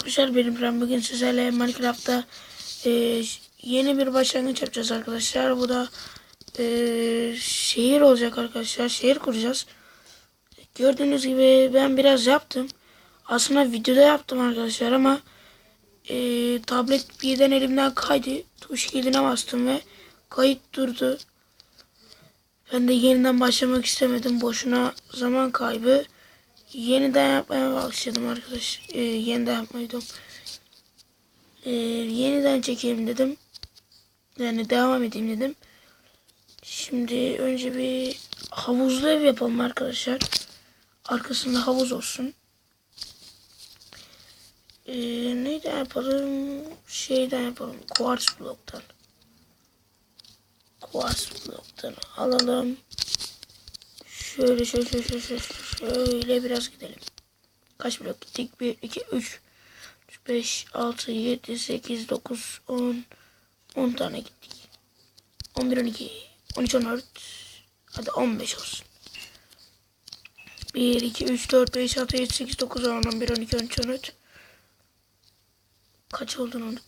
arkadaşlar benim ben bugün sizlerle Minecraft'ta e, yeni bir başlangıç yapacağız arkadaşlar. Bu da e, şehir olacak arkadaşlar. Şehir kuracağız. Gördüğünüz gibi ben biraz yaptım. Aslında videoda yaptım arkadaşlar ama e, tablet birden elimden kaydı. Tuş kilidine bastım ve kayıt durdu. Ben de yeniden başlamak istemedim. Boşuna zaman kaybı. Yeniden yapmaya başladım arkadaş. Ee, yeniden yapmayı diyorum. Ee, yeniden çekeyim dedim. Yani devam edeyim dedim. Şimdi önce bir havuzlu ev yapalım arkadaşlar. Arkasında havuz olsun. Ee, neyden yapalım? Şeyden yapalım. Quartz bloktan. Quartz bloktan alalım. Şöyle şöyle şöyle şöyle şöyle, şöyle biraz gidelim. Kaç blok gittik? 1, 2, 3, 5, 6, 7, 8, 9, 10, 10 tane gittik. 11, 12, 13, 14, hadi 15 olsun. 1, 2, 3, 4, 5, 6, 7, 8, 9, 10, 11, 12, 13, 14. Kaç oldun onu?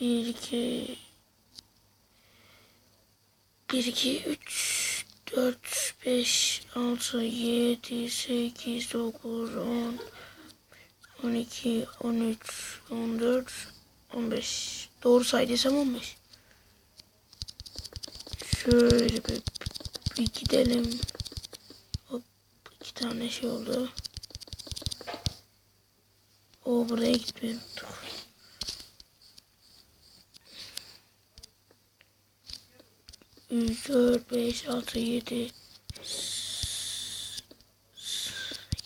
1, 2, 1, 2, 3, 4, 5, 6, 7, 8, 9, 10, 12, 13, 14, 15. Doğru saydıysam 15. Şöyle bir, bir gidelim. Hop iki tane şey oldu. O buraya gitmiyorduk. 3, 4, 5, 6, 7,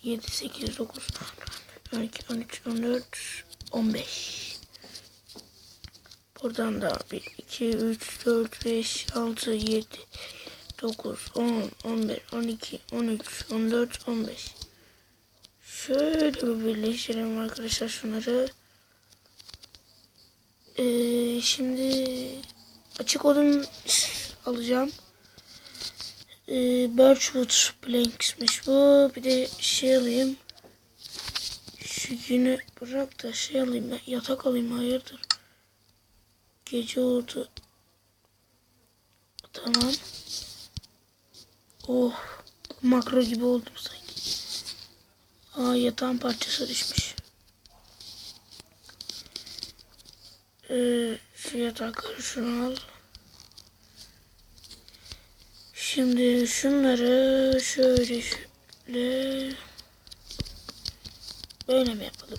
7, 8, 9, 12, 13, 14, 15. Buradan da 1, 2, 3, 4, 5, 6, 7, 9, 10, 11, 12, 13, 14, 15. Şöyle bir birleştirelim arkadaşlar şunları. Ee, şimdi açık odun alacağım. Ee, Birchwood Planks'miş bu. Bir de şey alayım. Şu günü bırak da şey alayım. ya- Yatak alayım hayırdır. Gece oldu. Tamam. Oh. Makro gibi oldum sanki. Aa yatağın parçası düşmüş. Ee, şu yatakları şunu al. Şimdi şunları şöyle şöyle böyle mi yapalım?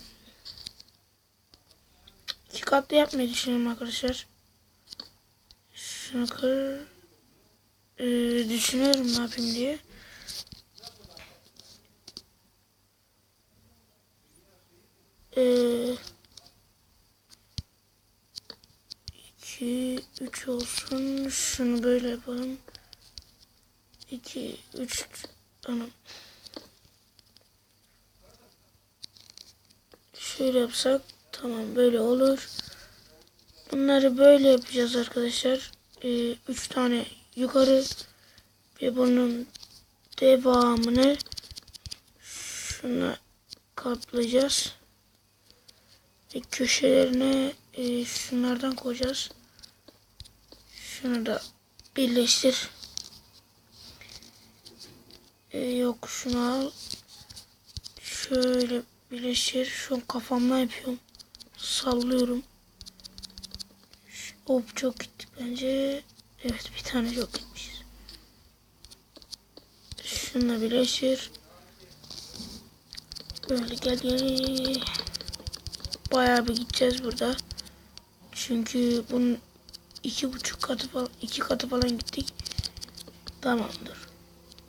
İki katlı yapmayı düşünüyorum arkadaşlar. Şunu kır. Ee, düşünüyorum ne yapayım diye. Ee, iki, üç olsun. Şunu böyle yapalım. 2, 3, anam. Şöyle yapsak tamam böyle olur. Bunları böyle yapacağız arkadaşlar. 3 üç tane yukarı ve bunun devamını şuna kaplayacağız. Ve köşelerine e, şunlardan koyacağız. Şunu da birleştir. Ee, yok şunu al. Şöyle birleşir. Şu kafamla yapıyorum. Sallıyorum. Hop çok gitti bence. Evet bir tane çok gitmişiz. Şununla birleşir. Böyle gel gel. Bayağı bir gideceğiz burada. Çünkü bunun iki buçuk katı falan, iki katı falan gittik. Tamamdır.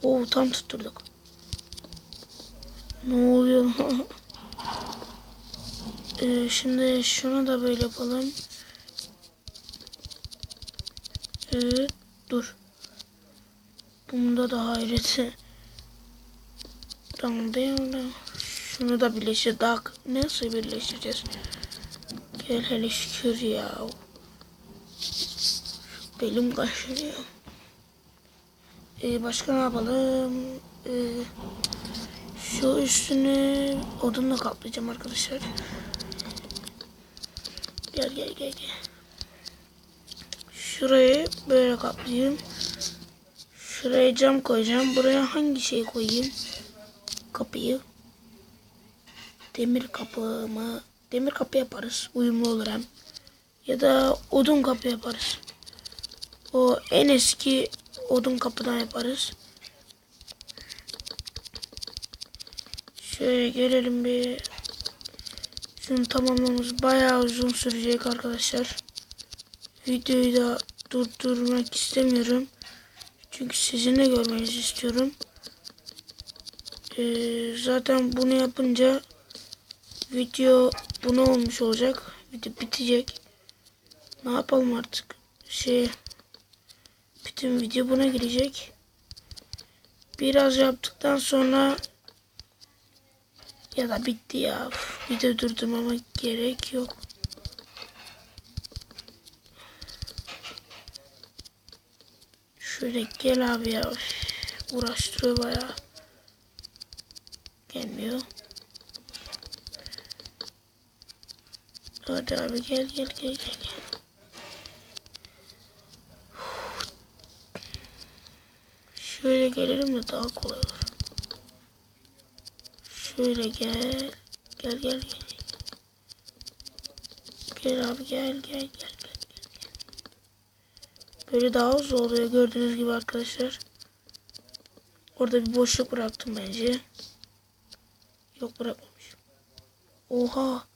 Oo tam tutturduk. Ne oluyor? ee, şimdi şunu da böyle yapalım. Evet, dur. Bunda da hayreti. Tamam değil mi? Şunu da birleştir. Daha nasıl birleştireceğiz? Gel hele şükür ya. Belim kaşınıyor. Ee, başka ne yapalım? Ee, Şu üstünü odunla kaplayacağım arkadaşlar. Gel gel gel gel. Şurayı böyle kaplayayım. Şuraya cam koyacağım. Buraya hangi şeyi koyayım? Kapıyı. Demir kapı mı? Demir kapı yaparız. Uyumlu olur hem. Ya da odun kapı yaparız. O en eski odun kapıdan yaparız. Şöyle gelelim bir. Şunu tamamlamamız bayağı uzun sürecek arkadaşlar. Videoyu da durdurmak istemiyorum. Çünkü sizin de görmenizi istiyorum. Ee, zaten bunu yapınca video bunu olmuş olacak. Video bitecek. Ne yapalım artık? Şey bütün video buna girecek. Biraz yaptıktan sonra ya da bitti ya. Video durdurmama gerek yok. Şöyle gel abi ya. Uğraştırıyor bayağı. Gelmiyor. Hadi abi gel gel gel gel. gel. Şöyle gelelim de daha kolay olur. Şöyle gel. Gel gel gel. Gel abi gel gel gel gel. Böyle daha hızlı oluyor gördüğünüz gibi arkadaşlar. Orada bir boşluk bıraktım bence. Yok bırakmamışım. Oha.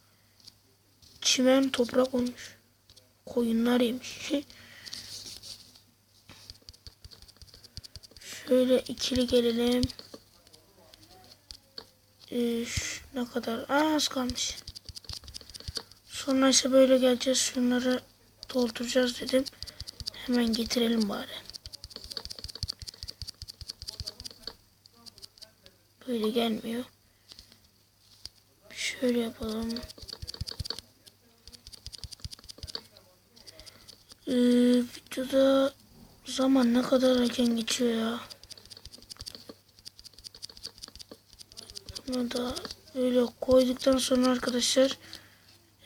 Çimen toprak olmuş. Koyunlar yemiş. Şöyle ikili gelelim. Ee, şu- ne kadar? Aa, az kalmış. Sonra ise böyle geleceğiz. Şunları dolduracağız dedim. Hemen getirelim bari. Böyle gelmiyor. Şöyle yapalım. Ee, videoda zaman ne kadar erken geçiyor ya. Bunu da öyle koyduktan sonra arkadaşlar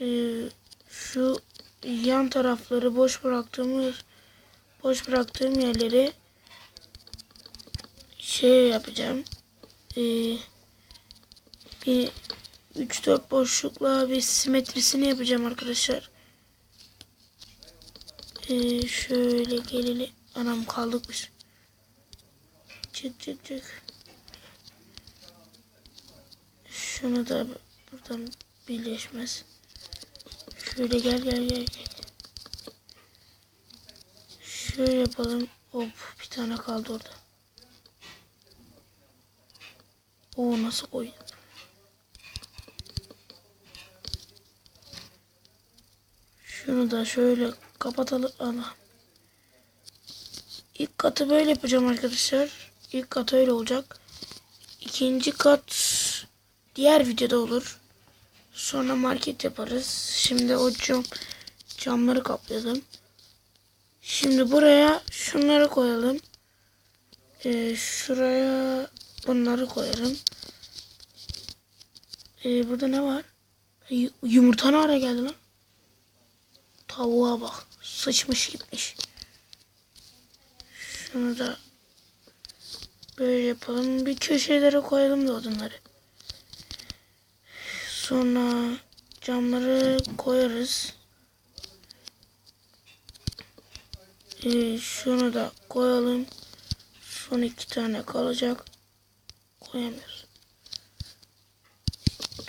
ee, şu yan tarafları boş bıraktığımız boş bıraktığım yerleri şey yapacağım. Ee, bir 3-4 boşlukla bir simetrisini yapacağım arkadaşlar. Ee, şöyle gelelim. Anam kaldık biz. Çık çık çık. Şunu da buradan birleşmez. Şöyle gel gel gel. gel. Şöyle yapalım. Hop bir tane kaldı orada. Oo nasıl koydum? Şunu da şöyle kapatalım. Ana. İlk katı böyle yapacağım arkadaşlar. İlk kat öyle olacak. İkinci kat diğer videoda olur. Sonra market yaparız. Şimdi o cam, camları kaplayalım. Şimdi buraya şunları koyalım. Ee, şuraya bunları koyalım. Ee, burada ne var? Yumurta ne ara geldi lan? Tavuğa bak. Sıçmış gitmiş. Şunu da böyle yapalım. Bir köşelere koyalım da odunları. Sonra camları koyarız. Ee, şunu da koyalım. Son iki tane kalacak. Koyamıyoruz.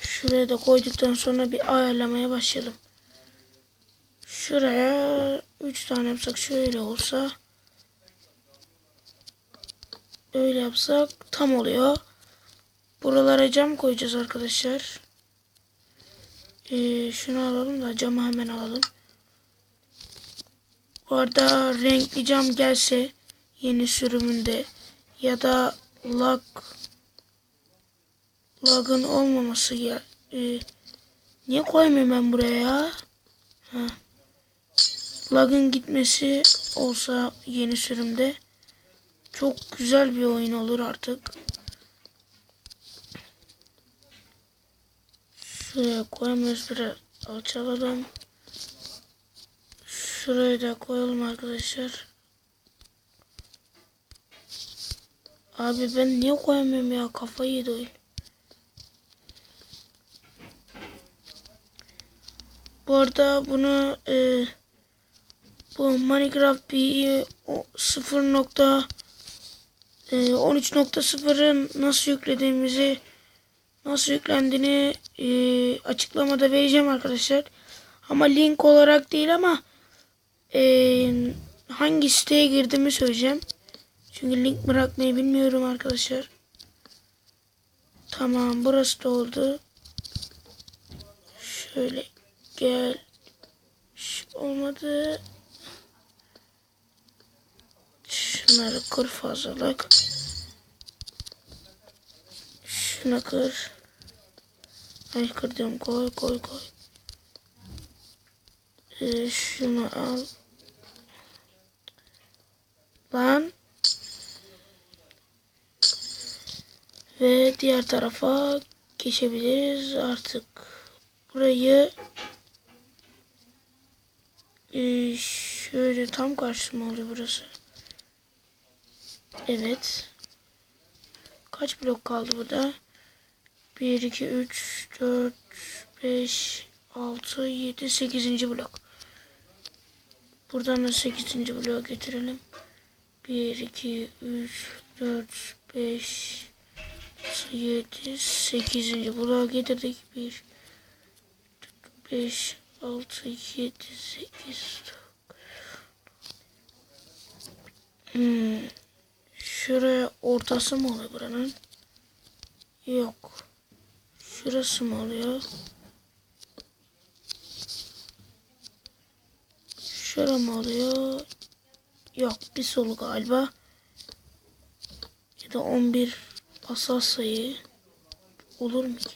Şuraya da koyduktan sonra bir ayarlamaya başlayalım. Şuraya 3 tane yapsak şöyle olsa öyle yapsak tam oluyor. Buralara cam koyacağız arkadaşlar. Ee, şunu alalım da camı hemen alalım. Bu arada renkli cam gelse yeni sürümünde ya da lag lagın olmaması ya e, niye koymuyorum ben buraya ya? Ha. Lagın gitmesi olsa yeni sürümde çok güzel bir oyun olur artık. Şuraya koyamıyoruz biraz alçalalım. Şuraya da koyalım arkadaşlar. Abi ben niye koyamıyorum ya kafayı yedi oyun. Bu arada bunu e, bu Minecraft bir 0. e, 13.0'ın nasıl yüklediğimizi nasıl yüklendiğini e, açıklamada vereceğim arkadaşlar. Ama link olarak değil ama e, hangi siteye girdiğimi söyleyeceğim. Çünkü link bırakmayı bilmiyorum arkadaşlar. Tamam burası da oldu. Şöyle gel. Şş, olmadı. Şunları kır fazlalık. Şunu kır. Ay kırdım koy koy koy. Ee, şunu al. Lan. Ve diğer tarafa geçebiliriz artık. Burayı ee, şöyle tam karşıma oluyor burası. Evet. Kaç blok kaldı burada? 1, 2, 3, 4, 5, 6, 7, 8. blok. Buradan da 8. bloğa getirelim. 1, 2, 3, 4, 5, 7, 8. bloğa getirdik. 1, 5, 6, 7, 8. Hmm. Şuraya ortası mı oluyor buranın? Yok. Şurası mı oluyor? Şura mı oluyor? Yok bir solu galiba. Ya da 11 asal sayı olur mu ki?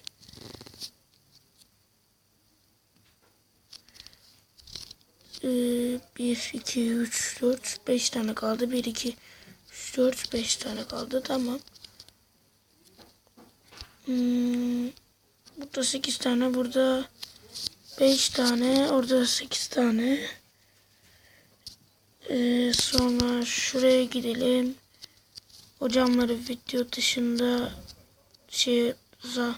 Ee, 1, 2, 3, 4, 5 tane kaldı. 1, 2, 3, 4, 5 tane kaldı. Tamam. Hmm, burada 8 tane. Burada 5 tane. Orada 8 tane. Ee, sonra şuraya gidelim. O camları video dışında şey za,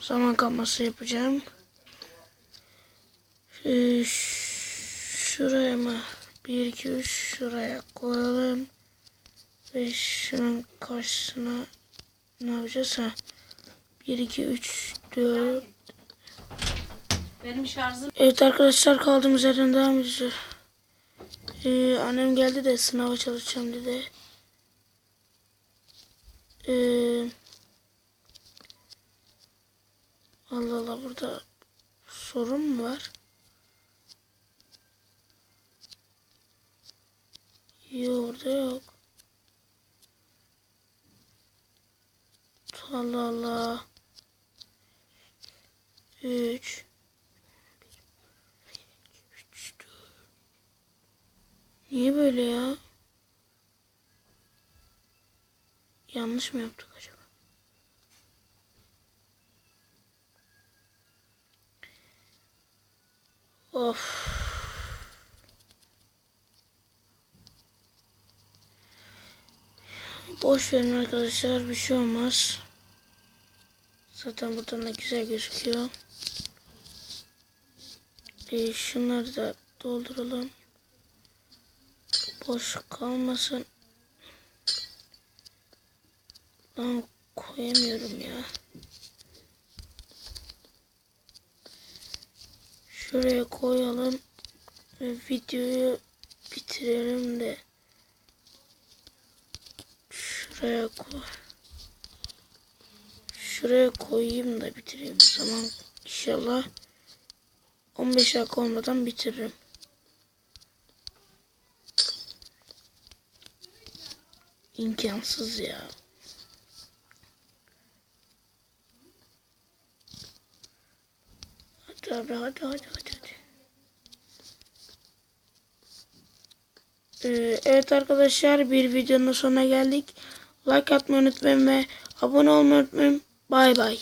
zaman kalması yapacağım. Ee, şuraya mı? 1 2 3 şuraya koyalım. Ve şunun karşısına ne yapacağız ha? 1 2 3 4 Benim şarjım Evet arkadaşlar kaldığımız yerden devam edeceğiz. Ee, annem geldi de sınava çalışacağım dedi. Ee, Allah Allah burada sorun mu var? Yok orada yok. Allah Allah. 3 Niye böyle ya? Yanlış mı yaptık acaba? Of. Boş verin arkadaşlar bir şey olmaz. Zaten buradan da güzel gözüküyor. Ee, şunları da dolduralım. Boş kalmasın. Lan koyamıyorum ya. Şuraya koyalım. Ve videoyu bitirelim de. Şuraya koy. Şuraya koyayım da bitireyim. O zaman inşallah 15 dakika olmadan bitiririm. İmkansız ya. Hadi abi hadi hadi hadi. hadi. Ee, evet arkadaşlar bir videonun sonuna geldik. Like atmayı unutmayın ve abone olmayı unutmayın. Bay bay.